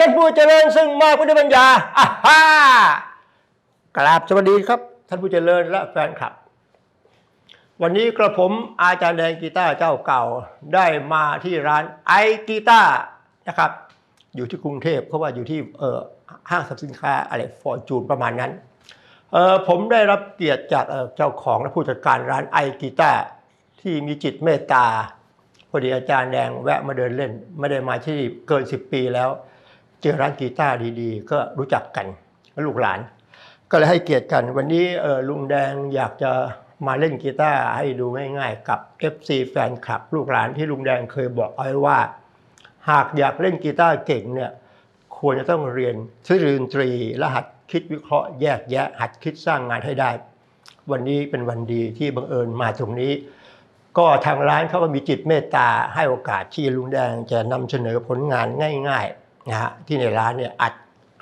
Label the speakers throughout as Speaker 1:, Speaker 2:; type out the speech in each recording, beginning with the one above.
Speaker 1: ท่านผู้เจริญซึ่งมากพุทธปัญญาอ่าฮ่ากราบสวัสดีครับ ท่านผู้เจริญและแฟนคลับ วันนี้กระผมอาจารย์แดงกีตาร์เจ้าเก่าได้มาที่ร้านไอกีตาร์นะครับ อยู่ที่กรุงเทพเพราะว่าอยู่ที่เอ่อห้างสรรพสินค้าอะไรฟอร์จูนประมาณนั้นเออผมได้รับเกียรติจากเอ่อเจ้าของและผู้จัดการร้านไอกีตาร์ที่มีจิตเมตตาพอดีอาจารย์แดงแวะมาเดินเล่น ไม่ได้มาที่เกิน 10 ปีแล้ว เจอร้านกีตาร์ดีๆ ก็รู้จักกันลูกหลาน ก็เลยให้เกียรติกัน วันนี้ลุงแดงอยากจะมาเล่นกีตาร์ให้ดูง่ายๆ กับ FC แฟนคลับ ลูกหลานที่ลุงแดงเคยบอกเอาไว้ว่า หากอยากเล่นกีตาร์เก่งเนี่ยควรจะต้องเรียนทฤษฎีดนตรีและหัดคิดวิเคราะห์แยกแยะ หัดคิดสร้างงานให้ได้ วันนี้เป็นวันดีที่บังเอิญมาตรงนี้ ก็ทางร้านเขาก็มีจิตเมตตาให้โอกาสที่ลุงแดงจะนำเสนอผลงานง่าย ๆ นะฮะที่ในร้านเนี่ยอัด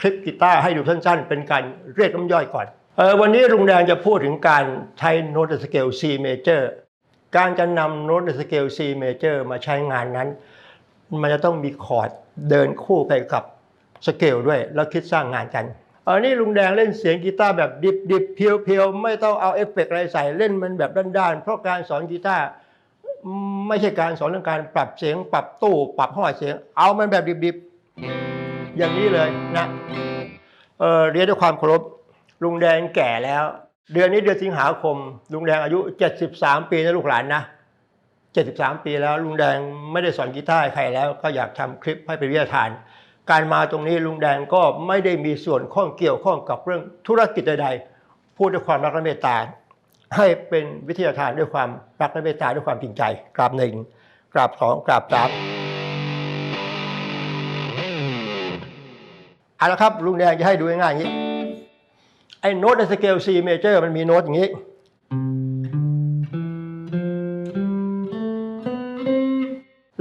Speaker 1: คลิปกีตาร์ให้ดูสั้นๆ เป็นการเรียกน้ำย่อยก่อนเออวันนี้ลุงแดงจะพูดถึงการใช้โน้ตสเกล C major การจะนำโน้ตสเกล C major มาใช้งานนั้น มันจะต้องมีคอร์ดเดินคู่ไปกับสเกลด้วย แล้วคิดสร้างงานกันเออนี่ลุงแดงเล่นเสียงกีตาร์แบบดิบดิบๆเพียวเพียวๆไม่ต้องเอาเอฟเฟกต์อะไรใส่เล่นมันแบบด้านๆ เพราะการสอนกีตาร์ไม่ใช่การสอนเรื่องการปรับเสียงปรับตู้ปรับห้อเสียง เอามันแบบดิบๆ อย่างนี้เลยนะเออเรียนด้วยความเคารพลุงแดงแก่แล้ว เดือนนี้เดือนสิงหาคม ลุงแดงอายุ 73 ปีนะลูกหลานนะ73 ปีแล้วลุงแดงไม่ได้สอนกีตาร์ให้ใครแล้ว ก็อยากทำคลิปให้เป็นวิทยาทาน การมาตรงนี้ลุงแดงก็ไม่ได้มีส่วนข้องเกี่ยวข้องกับเรื่องธุรกิจใดๆพูดด้วยความรักและเมตตาให้เป็นวิทยาทานด้วยความรักและเมตตาด้วยความจริงใจกราบหนึ่งกราบสองกราบสาม เอาละครับลุงแดงจะให้ดูง่ายๆอย่างนี้ไอ้โน้ตในสเกล C major มันมีโน้ตอย่างนี้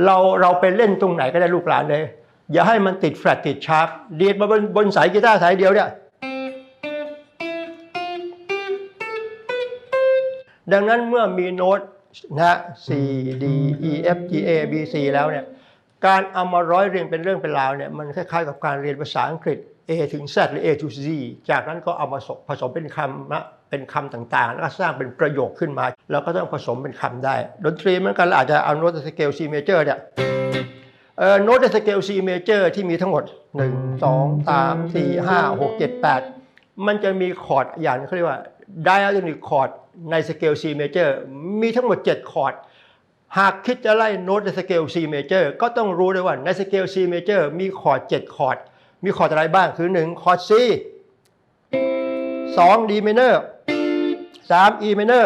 Speaker 1: เราเราไปเล่นตรงไหนก็ได้ลูกหลานเลย อย่าให้มันติดแฟลตติดชาร์ปดีดมาบนบนสายกีตาร์สายเดียวเนี่ยดังนั้นเมื่อมีโน้ตนะ C D E F G A B C แล้วเนี่ย การเอามาร้อยเรียงเป็นเรื่องเป็นราวเนี่ยมันคล้ายๆกับการเรียนภาษาอังกฤษ A ถึง Z หรือ A to Z จากนั้นก็เอามาผสมเป็นคำนะเป็นคำต่างๆ แล้วก็สร้างเป็นประโยคขึ้นมา แล้วก็ต้องผสมเป็นคำได้ ดนตรีเหมือนกันเราอาจจะเอาโน้ตสเกล C major เนี่ยเอ่อโน้ตสเกล C major ที่มีทั้งหมด 1 2 3 4 5 6 7 8 มันจะมีคอร์ดอย่างเขาเรียกว่า diatonic chord ในสเกล C major มีทั้งหมด 7 คอร์ด หากคิดจะไล่โน้ตในสเกล C major ก็ต้องรู้ด้วยว่าในสเกล C major มีคอร์ด7คอร์ด มีคอร์ดอะไรบ้างคือ 1 คอร์ด C 2 D minor 3 E minor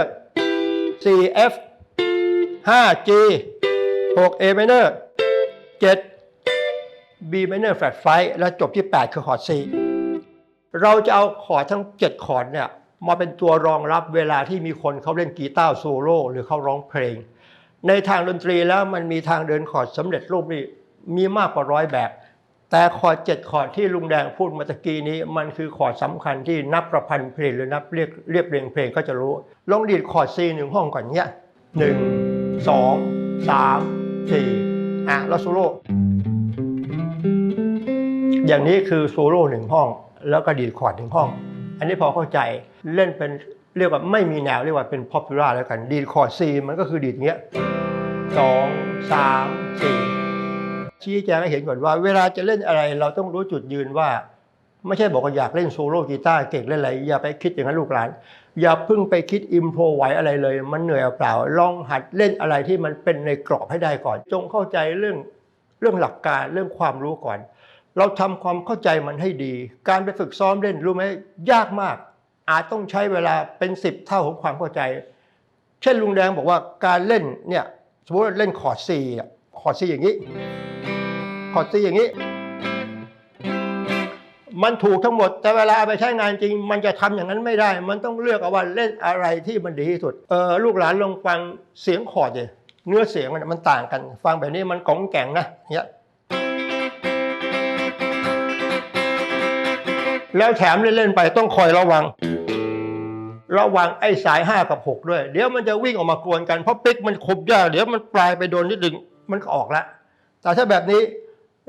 Speaker 1: 4 F 5 G 6 A minor 7 B minor flat 5แล้วจบที่ 8 คือคอร์ด C เราจะเอาคอร์ดทั้ง 7 คอร์ดเนี่ยมาเป็นตัวรองรับเวลาที่มีคนเขาเล่นกีตาร์โซโล่หรือเขาร้องเพลง ในทางดนตรีแล้วมันมีทางเดินคอร์ดสำเร็จรูปนี่มีมากกว่าร้อยแบบ แต่คอร์ดเจ็ดคอร์ดที่ลุงแดงพูดมาตะกี้นี้ มันคือคอร์ดสำคัญที่นับประพันธ์เพลงหรือนับเรียกเรียบเรียงเพลงก็จะรู้ ลองดีดคอร์ด C หนึ่งห้องก่อนเนี้ยหนึ่งสองสามสี่อะแล้วโซโล่อย่างนี้คือโซโล่หนึ่งห้อง แล้วก็ดีดคอร์ดหนึ่งห้อง อันนี้พอเข้าใจเล่นเป็น เรียกว่าไม่มีแนวเรียกว่าเป็น popular แล้วกัน ดีดคอร์ด C มันก็คือดีดอย่างเงี้ยสองสามสี่ชี้แจงให้เห็นก่อนว่า เวลาจะเล่นอะไรเราต้องรู้จุดยืนว่า ไม่ใช่บอกว่าอยากเล่นโซโล่กีตาร์เก่งเล่นอะไรอย่าไปคิดอย่างนั้นลูกหลาน อย่าเพิ่งไปคิดอิมโพรไว้อะไรเลย มันเหนื่อยเปล่า ลองหัดเล่นอะไรที่มันเป็นในกรอบให้ได้ก่อน จงเข้าใจเรื่องเรื่องหลักการเรื่องความรู้ก่อน เราทำความเข้าใจมันให้ดี การไปฝึกซ้อมเล่นรู้ไหมยากมาก อาจต้องใช้เวลาเป็นสิบเท่าของความเข้าใจ เช่นลุงแดงบอกว่าการเล่นเนี่ยสมมติเล่นคอร์ดซีคอร์ดซีอย่างนี้คอร์ดซีอย่างนี้ มันถูกทั้งหมดแต่เวลาไปใช้งานจริง มันจะทำอย่างนั้นไม่ได้ มันต้องเลือกเอาว่าเล่นอะไรที่มันดีที่สุดเออลูกหลานลองฟังเสียงคอร์ดดิเนื้อเสียงมันมันต่างกัน ฟังแบบนี้มันกองแก่งนะเนี่ยแล้วแถมเล่นๆไปต้องคอยระวัง ระวังไอ้สาย 5 กับ 6 ด้วย เดี๋ยวมันจะวิ่งออกมากวนกัน เพราะปิกมันขบยากเดี๋ยวมันปลายไปโดนนิดนึงมันก็ออกแล้วแต่ถ้าแบบนี้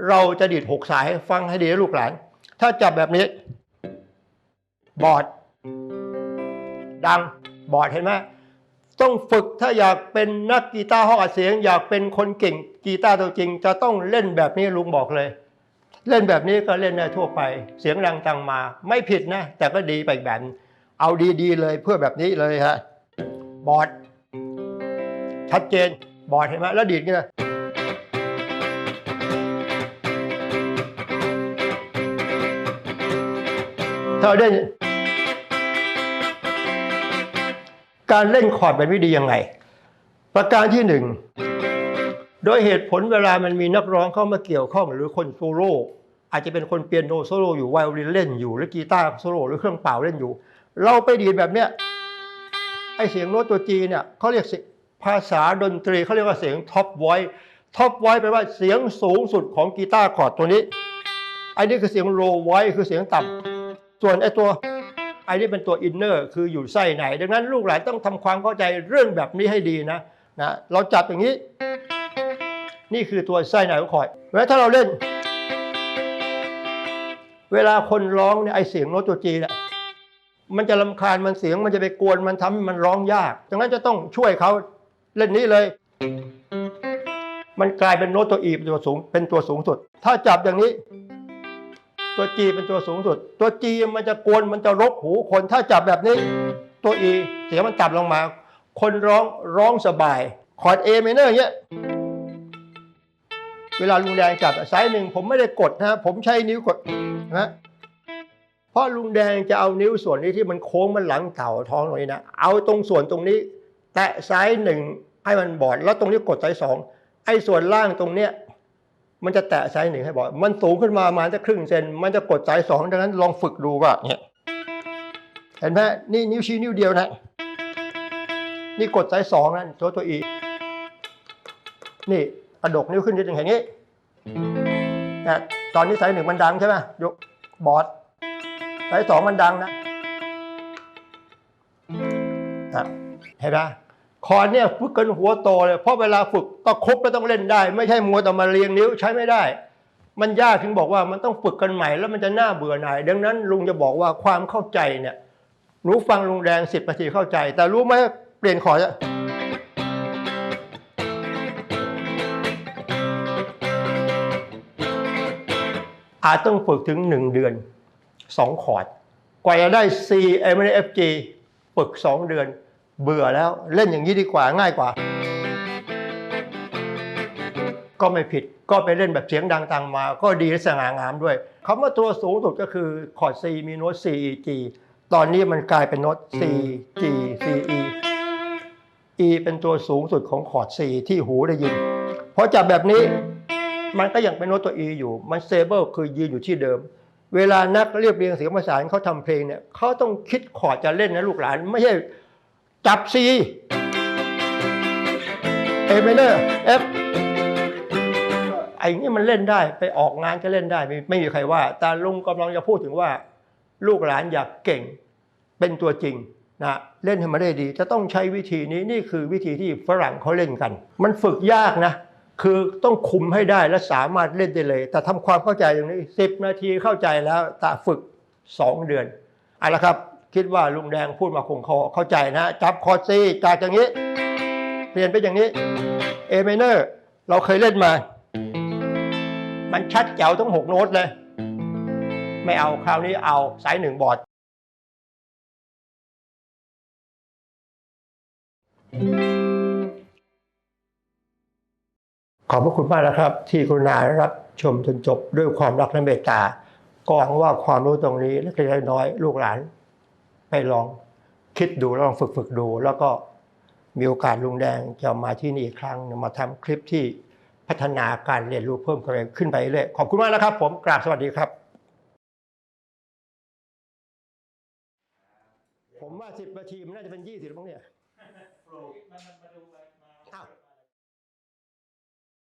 Speaker 1: เราจะดีดหกสายฟังให้ดีนะลูกหลาน ถ้าจับแบบนี้ บอด ดังบอดเห็นไหมต้องฝึกถ้าอยากเป็นนักกีตาร์ห้องอัดเสียง อยากเป็นคนเก่งกีตาร์ตัวจริง จะต้องเล่นแบบนี้ลุงบอกเลย เล่นแบบนี้ก็เล่นได้ทั่วไป เสียงดังตังมา ไม่ผิดนะ แต่ก็ดีไปอีกแบบ เอาดีๆเลยเพื่อแบบนี้เลยฮะ บอดชัดเจน บอดเห็นไหมแล้วดีดเงี้ยถ้าเราเล่นการเล่นคอร์ดเป็นวิธียังไง ประการที่หนึ่ง โดยเหตุผลเวลามันมีนักร้องเข้ามาเกี่ยวข้องหรือคนโซโล่อาจจะเป็นคนเปียโนโซโล่อยู่ไวโอลินเล่นอยู่หรือกีตาร์โซโล่หรือเครื่องเป่าเล่นอยู่ เราไปดีดแบบเนี้ยไอเสียงโน้ตตัวจีเนี่ยเขาเรียกภาษาดนตรีเขาเรียกว่าเสียงท็อปไวท็อปไวแปลว่าเสียงสูงสุดของกีตาร์คอร์ดตัวนี้ไอ้นี่คือเสียงโลไวคือเสียงต่ำส่วนไอ้ตัวไอ้นี่เป็นตัวอินเนอร์คืออยู่ไส้ไหน ดังนั้นลูกหลานต้องทำความเข้าใจเรื่องแบบนี้ให้ดีนะนะเราจับอย่างนี้ นี่คือตัวไส้ไหนของคอร์ดแล้วถ้าเราเล่น เวลาคนร้องเนี่ยไอเสียงโน้ตตัวจีเนี่ย มันจะลำคาญมันเสียงมันจะไปกวนมันทำให้มันร้องยากดังนั้นจะต้องช่วยเขาเล่นนี้เลย มันกลายเป็นโน้ตตัวอีเป็นตัวสูงเป็นตัวสูงสุด ถ้าจับอย่างนี้ ตัวจีเป็นตัวสูงสุด ตัวจีมันจะกวนมันจะรบหูคนถ้าจับแบบนี้ ตัวอีเสียงมันต่ำลงมา คนร้องร้องสบายคอร์ดเอเมเนอร์เงี้ยเวลาลุงแดงจับสายหนึ่งผมไม่ได้กดนะผมใช้นิ้วกดนะ เพราะลุงแดงจะเอานิ้วส่วนนี้ที่มันโค้งมันหลังเต่าท้องตรงนี้นะเอาตรงส่วนตรงนี้ แตะซ้ายหนึ่งให้มันบอด แล้วตรงนี้กดซ้ายสองไอ้ส่วนล่างตรงเนี้ยมันจะแตะซ้ายหนึ่งให้บอด มันสูงขึ้นมาประมาณจะครึ่งเซนมันจะกดซ้ายสองดังนั้นลองฝึกดูว่าเนี่ยเห็นไหมนี่นิ้วชี้นิ้วเดียวนะนี่กดซ้ายสองนะตัวตัวอีนี่กระดกนิ้วขึ้นนิดหนึ่งอย่างนี้นะตอนนี้สายหนึ่งมันดังใช่ไหมยกบอด สายสองมันดังนะเห็นไหมคอเนี่ยฝึกกันหัวโตเลยเพราะเวลาฝึกก็ครบแล้วต้องเล่นได้ ไม่ใช่มัวแต่มาเรียงนิ้วใช้ไม่ได้ มันยากถึงบอกว่ามันต้องฝึกกันใหม่แล้วมันจะน่าเบื่อหน่าย ดังนั้นลุงจะบอกว่าความเข้าใจเนี่ยหนูฟังลุงแดงสิบนาทีเข้าใจ แต่รู้ไหมเปลี่ยนคอร์ดอะอาจต้องฝึกถึง1เดือน 2 คอร์ด กว่าจะได้ C A M F G ฝึก 2 เดือน เบื่อแล้วเล่นอย่างนี้ดีกว่าง่ายกว่า ก็ไม่ผิดก็ไปเล่นแบบเสียงดังตังมา ก็ดีและสง่างามด้วยคำว่าตัวสูงสุดก็คือคอร์ด C มีโน้ต C E G ตอนนี้มันกลายเป็นโน้ต C G C E E เป็นตัวสูงสุดของคอร์ด C ที่หูได้ยินพอจับแบบนี้มันก็ยังเป็นโน้ตตัว E อยู่ มันเซเบิลคือยืนอยู่ที่เดิม เวลานักเรียบเรียงเสียงประสานเขาทำเพลงเนี่ยเขาต้องคิดคอดจะเล่นนะลูกหลาน ไม่ใช่จับ C A minor F ไอ้นี่มันเล่นได้ไปออกงานก็เล่นได้ไม่ไม่มีใครว่า แต่ลุงกำลังจะพูดถึงว่า ลูกหลานอยากเก่งเป็นตัวจริงนะเล่นให้มันได้ดี จะต้องใช้วิธีนี้นี่คือวิธีที่ฝรั่งเขาเล่นกัน มันฝึกยากนะ คือต้องคุมให้ได้และสามารถเล่นได้เลย แต่ทำความเข้าใจอย่างนี้10นาทีเข้าใจแล้วแต่ฝึก2เดือนเอาละครับ คิดว่าลุงแดงพูดมาคงคอเข้าใจนะจับคอร์ดซีจากอย่างนี้ เปลี่ยนไปอย่างนี้เอเมเนอร์เราเคยเล่นมา มันชัดแจ๋วทั้ง6โน้ตเลย ไม่เอาคราวนี้เอาสายหนึ่งบอร์ดข อบพระคุณมากนะครับ ที่กรุณารับชมจนจบด้วยความรักและเมตตาก็หวังว่าความรู้ตรงนี้เล็กๆน้อยๆลูกหลาน ไปลองคิดดูลองฝึกฝึกๆดู แล้วก็มีโอกาสลุงแดงจะมาที่นี่อีกครั้งมาทำคลิปที่พัฒนาการเรียนรู้เพิ่มขึ้นไปเรื่อยขอบคุณมากนะครับ ผมกราบสวัสดีครับ ผมว่าสิบนาทีมันน่าจะเป็นยี่สิบบ้างเนี่ย